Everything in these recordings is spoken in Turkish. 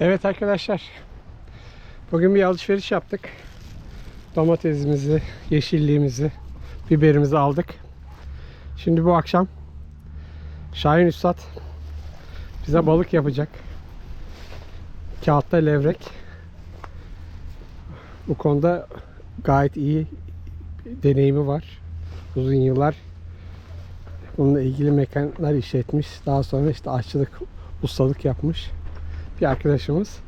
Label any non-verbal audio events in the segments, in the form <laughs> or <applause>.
Evet arkadaşlar. Bugün bir alışveriş yaptık. Domatesimizi, yeşilliğimizi, biberimizi aldık. Şimdi bu akşam Şahin Üstad bize balık yapacak. Kağıtta levrek. Bu konuda gayet iyi deneyimi var. Uzun yıllar bununla ilgili mekanlar işletmiş. Daha sonra işte aşçılık, ustalık yapmış bir arkadaşımız.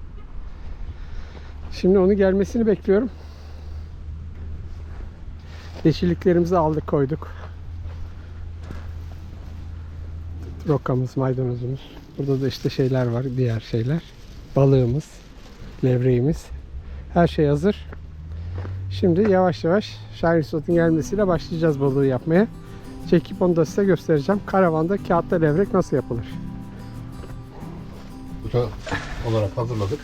Şimdi onun gelmesini bekliyorum. Yeşilliklerimizi aldık koyduk. Rokamız, maydanozumuz. Burada da işte şeyler var, diğer şeyler. Balığımız, levreğimiz. Her şey hazır. Şimdi yavaş yavaş Şahin Sot'un gelmesiyle başlayacağız balığı yapmaya. Çekip onu da size göstereceğim. Karavanda kağıtta levrek nasıl yapılır? Kutu olarak hazırladık.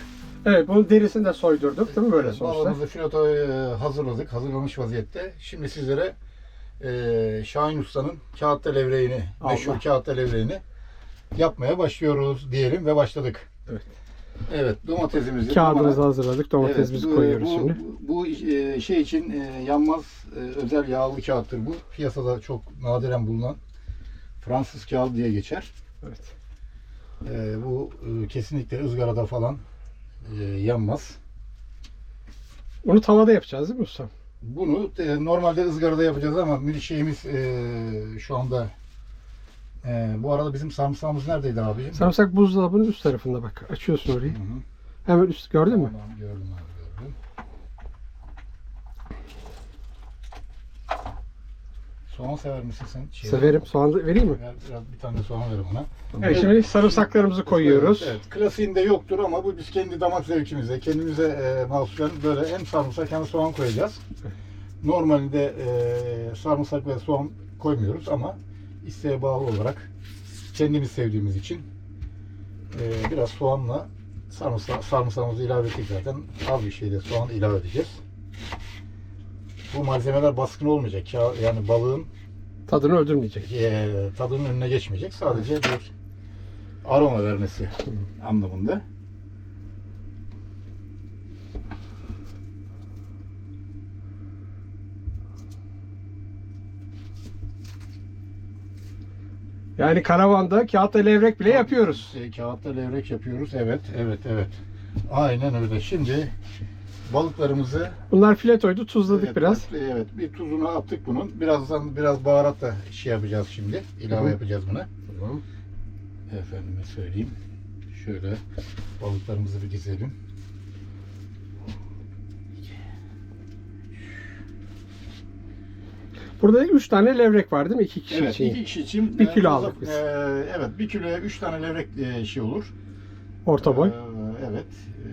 Evet bunun derisini de soydurduk değil mi böyle sonuçta? Balığımızı filotoyu e, hazırladık. Hazırlamış vaziyette. Şimdi sizlere e, Şahin Usta'nın kağıtta levreğini, Allah. meşhur kağıtta levreğini yapmaya başlıyoruz diyelim ve başladık. Evet. Evet domatesimizi Kağıdımızı dumana- hazırladık. Domatesimizi Evet, bu- koyuyoruz bu, şimdi. Bu e, şey için e, yanmaz e, özel yağlı kağıttır bu. Piyasada çok nadiren bulunan Fransız kağıdı diye geçer. Evet. E, bu e, kesinlikle ızgarada falan e, yanmaz. Bunu tavada yapacağız değil mi ustam? Bunu e, normalde ızgarada yapacağız ama şeyimiz e, şu anda e, bu arada bizim sarımsağımız neredeydi abicim? Sarımsak buzdolabının üst tarafında bak. Açıyorsun orayı. Hı hı. Hemen üst gördün mü? Tamam, gördüm abi gördüm. Soğan sever misin sen? Şey- Severim. Soğan da vereyim mi? Ver, biraz bir tane soğan ver bana. Evet, şimdi sarımsaklarımızı koyuyoruz. Evet, klasiğinde yoktur ama bu biz kendi damak zevkimize, kendimize e, mahsusen böyle hem sarımsak hem soğan koyacağız. Normalde e, sarımsak ve soğan koymuyoruz ama isteğe bağlı olarak kendimiz sevdiğimiz için e, biraz soğanla sarımsa, sarımsağımızı ilave ettik zaten. Az bir şeyde soğan ilave edeceğiz. Bu malzemeler baskın olmayacak. Ya- Yani balığın Tadını öldürmeyecek. e, tadının önüne geçmeyecek. Sadece bir aroma vermesi anlamında. Yani karavanda kağıtta levrek bile yapıyoruz. E, kağıtta levrek yapıyoruz. Evet, evet, evet. Aynen öyle. Şimdi balıklarımızı Bunlar filetoydu. Tuzladık evet, biraz. Evet, bir tuzunu attık bunun. Birazdan biraz baharat da şey yapacağız şimdi. İlave Hı yapacağız buna. Tamam. Efendime söyleyeyim. Şöyle balıklarımızı bir dizelim. Burada 3 tane levrek var değil mi? 2 kişi Evet, için. iki kişi için Bir e, kilo fazla- aldık biz. e, evet, bir kiloya üç tane levrek e, şey olur. Orta boy. E, evet, e,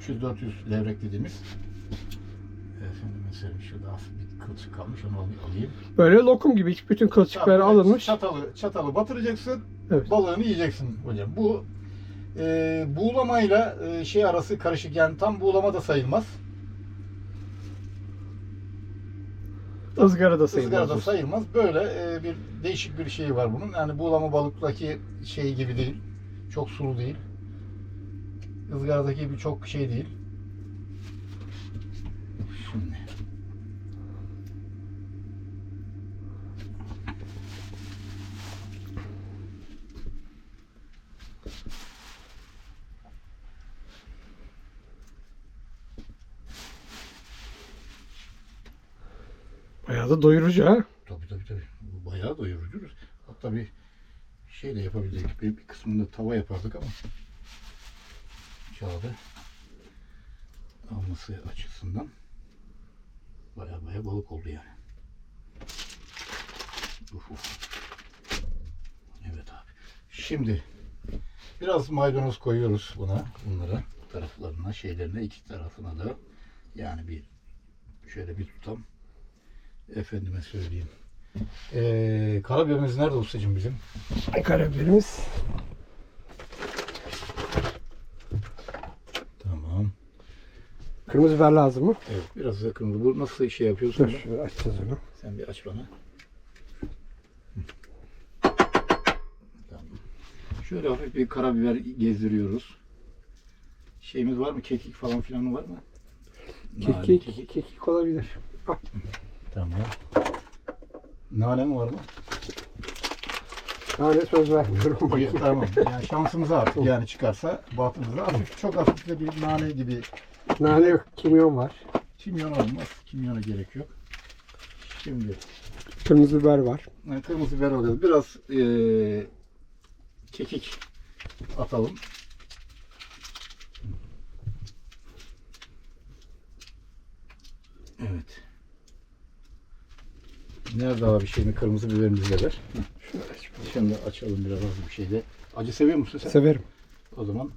300-400 levrek dediğimiz. Efendime söyleyeyim şurada hafif bir kılçık kalmış onu al- alayım. Böyle lokum gibi bütün kılçıkları Tamam, alınmış. Çatalı, çatalı batıracaksın, Evet. balığını yiyeceksin hocam. Bu e, buğulamayla e, şey arası karışık yani tam buğulama da sayılmaz. Izgarada sayılmaz. Izgarada sayılmaz. Böyle e, bir değişik bir şey var bunun. Yani buğulama balıktaki şey gibi değil. Çok sulu değil. Izgaradaki gibi çok şey değil. Şimdi. Bayağı da doyurucu ha. Tabii tabii tabii. Bayağı doyurucudur. Hatta bir şey de yapabildik. Bir, bir kısmında tava yapardık ama kağıdı alması açısından bayağı bayağı balık oldu yani. Uf, uf. Evet abi. Şimdi biraz maydanoz koyuyoruz buna, bunlara, taraflarına, şeylerine, iki tarafına da. Yani bir şöyle bir tutam. Efendime söyleyeyim. Ee, karabiberimiz nerede ustacığım bizim? Karabiberimiz. Tamam. Kırmızı biber lazım mı? Evet biraz yakın. Bu nasıl şey yapıyorsun? Dur şöyle açacağız onu. Sen bir aç bana. Tamam. Şöyle hafif bir karabiber gezdiriyoruz. şeyimiz var mı? Kekik falan filan var mı? Nane, Kekik, kekik, olabilir. Tamam. Nane mi var mı? Yani söz vermiyorum. İyi, tamam. Yani şansımıza artık yani çıkarsa bahtımıza hafif, çok hafif de bir nane gibi Nane yok, kimyon var. kimyon olmaz. Kimyona gerek yok. Şimdi Kırmızı biber var. yani kırmızı biber alıyoruz. Biraz eee, kekik atalım. Evet. Nerede abi şeyini kırmızı biberimizi de ver. Aç. Şimdi açalım biraz az bir şeyde. Acı seviyor musun sen? Severim. O zaman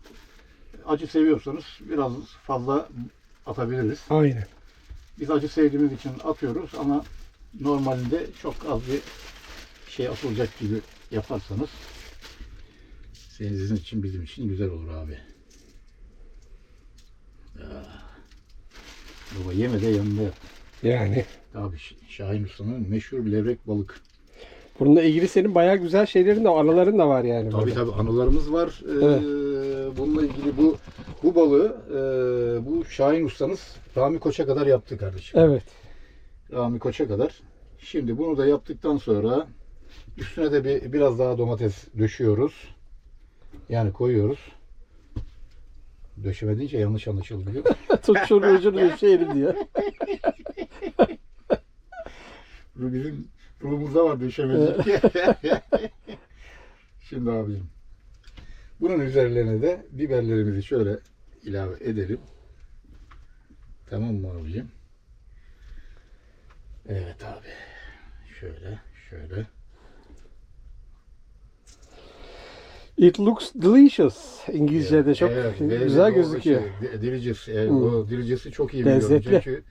acı seviyorsanız biraz fazla atabiliriz. Aynen. Biz acı sevdiğimiz için atıyoruz ama normalinde çok az bir şey atılacak gibi yaparsanız sizin için bizim için güzel olur abi. Ah. Baba yeme de yanında yap. Yani. Abi Şahin Usta'nın meşhur levrek balık. Bununla ilgili senin bayağı güzel şeylerin de araların da var yani. Tabii böyle. tabii anılarımız var. Ee, Evet. bununla ilgili bu bu balığı e, bu Şahin Usta'mız Rami Koç'a kadar yaptı kardeşim. Evet. Rami Koç'a kadar. Şimdi bunu da yaptıktan sonra üstüne de bir biraz daha domates döşüyoruz. Yani koyuyoruz. Döşeme deyince yanlış musun? <laughs> Tut şunu ucunu düşerim diyor. Bu bizim ruhumuzda var döşemecilik. <laughs> Şimdi abicim. Bunun üzerlerine de biberlerimizi şöyle ilave edelim. Tamam mı abicim? Evet abi. Şöyle, şöyle. It looks delicious. İngilizce'de çok Evet, ve- güzel gözüküyor. Şey, de- delicious. Evet, Hmm. O delicious'ı çok iyi biliyorum. Lezzetli. Çünkü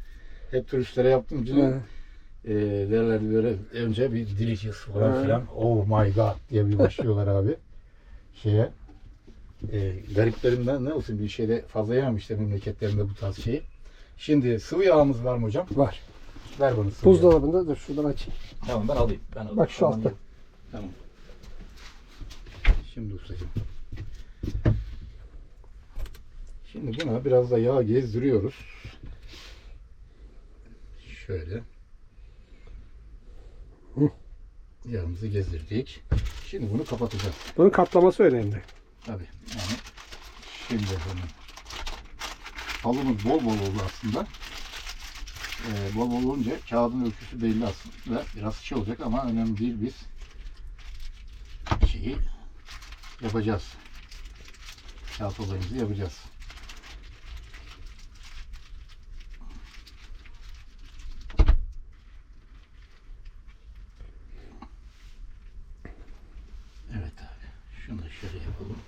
hep turistlere yaptığım için Evet. E, derlerdi böyle önce bir delicious falan filan. Oh my god diye bir başlıyorlar abi. Şeye. E, gariplerimden ne olsun bir şeyde fazla yememişler memleketlerinde bu tarz şeyi. Şimdi sıvı yağımız var mı hocam? Var. Ver bana sıvı yağı. Buzdolabında dur şuradan açayım. Tamam ben alayım. Ben alayım. Bak şu Tamam, altta. Tamam. Şimdi ustacığım. Şimdi buna biraz da yağ gezdiriyoruz. Şöyle. Hı. Yağımızı gezdirdik. Şimdi bunu kapatacağız. Bunun katlaması önemli. Tabii. Yani şimdi bunu halımız bol bol oldu aslında. Ee, bol bol olunca kağıdın ölçüsü belli aslında. Biraz şey olacak ama önemli değil biz şeyi yapacağız. Kağıt olayımızı yapacağız. Evet abi. Şunu da şöyle yapalım.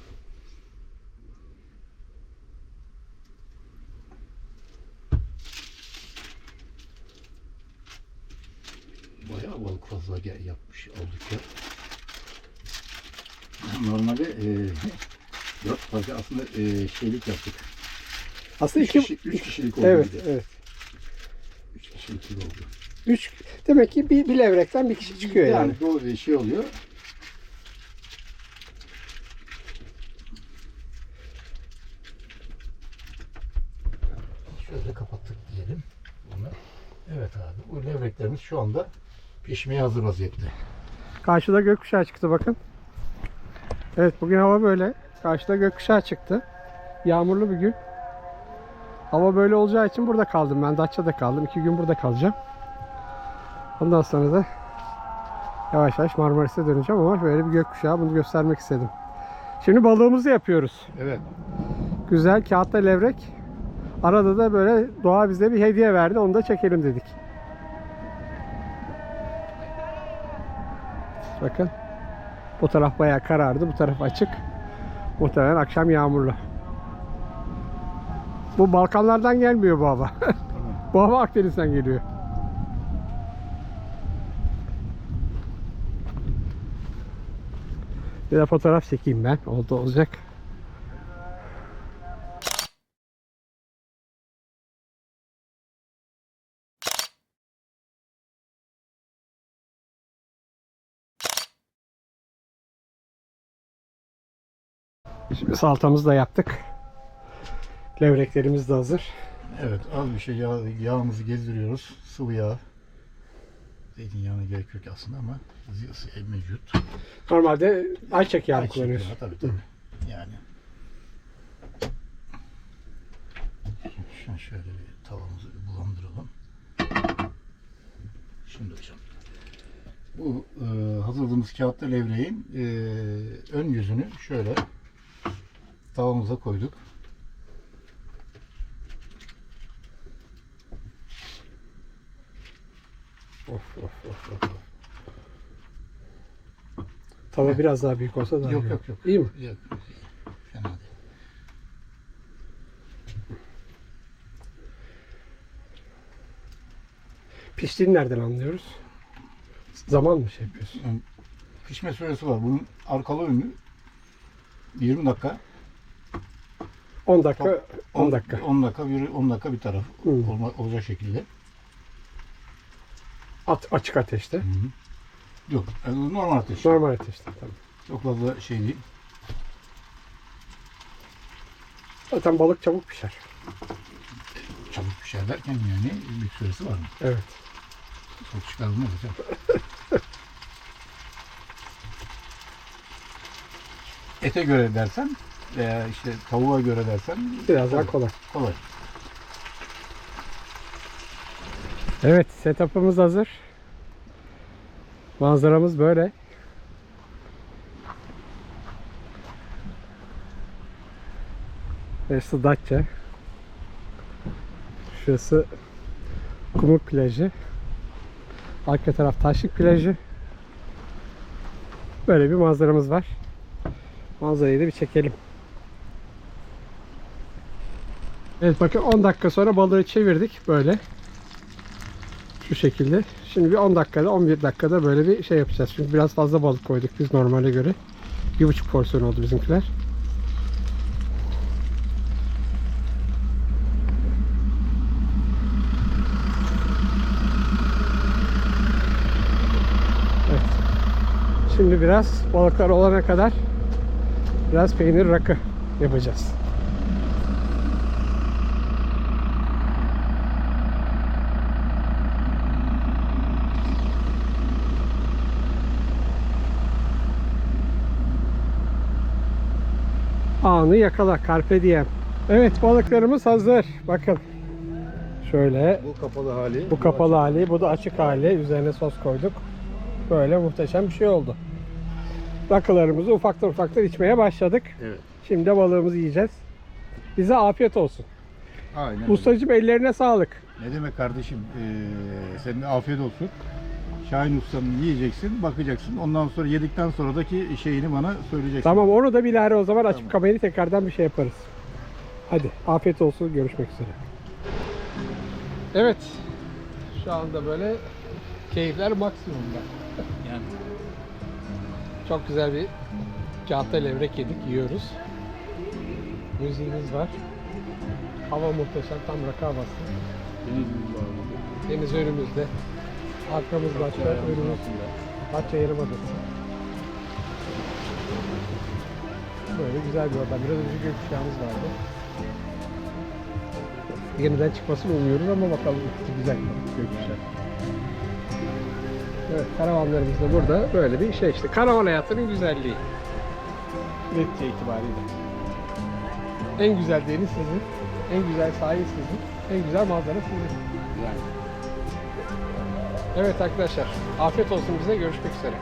Bayağı balık fazla gel- yapmış olduk ya. Normalde e, <laughs> dört parça aslında e, şeylik yaptık. Aslında Üç, iki... kişi, üç kişilik oldu. Evet, evet. Üç kişilik gibi oldu. Üç, demek ki bir, bir levrekten bir kişi çıkıyor yani. Yani bu bir şey oluyor. Şöyle kapattık diyelim. Bunu. Evet abi. Bu levreklerimiz şu anda pişmeye hazır vaziyette. Karşıda gökkuşağı çıktı bakın. Evet bugün hava böyle. Karşıda gökkuşağı çıktı. Yağmurlu bir gün. Hava böyle olacağı için burada kaldım ben. Datça'da kaldım. İki gün burada kalacağım. Ondan sonra da yavaş yavaş Marmaris'e döneceğim ama böyle bir gökkuşağı bunu göstermek istedim. Şimdi balığımızı yapıyoruz. Evet. Güzel kağıtta levrek. Arada da böyle doğa bize bir hediye verdi. Onu da çekelim dedik. Bakın. Bu taraf bayağı karardı. Bu taraf açık. Muhtemelen akşam yağmurlu. Bu Balkanlardan gelmiyor bu hava. <laughs> bu hava Akdeniz'den geliyor. Bir de fotoğraf çekeyim ben. Oldu olacak. Şimdi salatamızı da yaptık. Levreklerimiz de hazır. Evet az bir şey yağ, yağımızı gezdiriyoruz. Sıvı yağ. Zeytinyağına gerek yok aslında ama ziyası mevcut. Normalde ayçiçek yağı Ayçiçek kullanıyoruz. yağı, Tabii tabii. Yani. Şimdi şöyle bir tavamızı bir bulandıralım. Şimdi hocam. Bu e, hazırladığımız kağıtta levreğin e, ön yüzünü şöyle tavamıza koyduk. Of of of of. Tava biraz daha büyük olsa daha Yok, iyi. yok, yok. İyi mi? Yok, fena değil. Piştiğini nereden anlıyoruz? Zaman mı şey yapıyorsun? Yani pişme süresi var. Bunun arkalı önlü 20 dakika. 10 dakika, 10 On- dakika. 10 dakika bir 10 dakika bir taraf Hı. olma, olacak şekilde. At, açık ateşte. Yok, yani normal ateş. Normal ateşte tabii. Çok fazla şey değil. Zaten balık çabuk pişer. Çabuk pişer derken yani bir süresi var mı? Evet. Çok çıkarılmaz hocam. <laughs> Ete göre dersen veya işte tavuğa göre dersen Biraz daha kolay. kolay. Evet, setup'ımız hazır. Manzaramız böyle. Burası Datça. Şurası Kumur plajı. Arka taraf Taşlık plajı. Böyle bir manzaramız var. Manzarayı da bir çekelim. Evet bakın 10 dakika sonra balığı çevirdik böyle. Şu şekilde. Şimdi bir 10 dakikada 11 dakikada böyle bir şey yapacağız. Çünkü biraz fazla balık koyduk biz normale göre. Bir buçuk porsiyon oldu bizimkiler. Şimdi biraz balıklar olana kadar biraz peynir rakı yapacağız. Anı yakala carpe diem. Evet balıklarımız hazır. Bakın. Şöyle Bu kapalı hali. bu kapalı hali, bu da açık hali. Üzerine sos koyduk. Böyle muhteşem bir şey oldu. Rakılarımızı ufaktan ufaktan içmeye başladık. Evet. Şimdi de balığımızı yiyeceğiz. Bize afiyet olsun. Aynen. öyle. Ustacığım ellerine sağlık. Ne demek kardeşim? Ee, senin afiyet olsun. Şahin ustanın yiyeceksin, bakacaksın. Ondan sonra yedikten sonraki şeyini bana söyleyeceksin. Tamam onu da bilahare o zaman açıp Tamam. kamerayı tekrardan bir şey yaparız. Hadi afiyet olsun görüşmek üzere. Evet. Şu anda böyle keyifler maksimumda. Yani. Çok güzel bir kağıtta levrek yedik, yiyoruz. Müziğimiz var. Hava muhteşem, tam rakı havası. Deniz önümüzde. Arkamız başka, önümüz Datça Yarımadası. Böyle güzel bir ortam. Biraz önce gökkuşağımız vardı. Yeniden çıkmasını umuyoruz ama bakalım güzel gökkuşağı. Evet, karavanlarımız da burada böyle bir şey işte. Karavan hayatının güzelliği. Netice itibariyle. En güzel deniz sizin, en güzel sahil sizin, en güzel manzara sizin. Evet arkadaşlar, afiyet olsun bize, görüşmek üzere.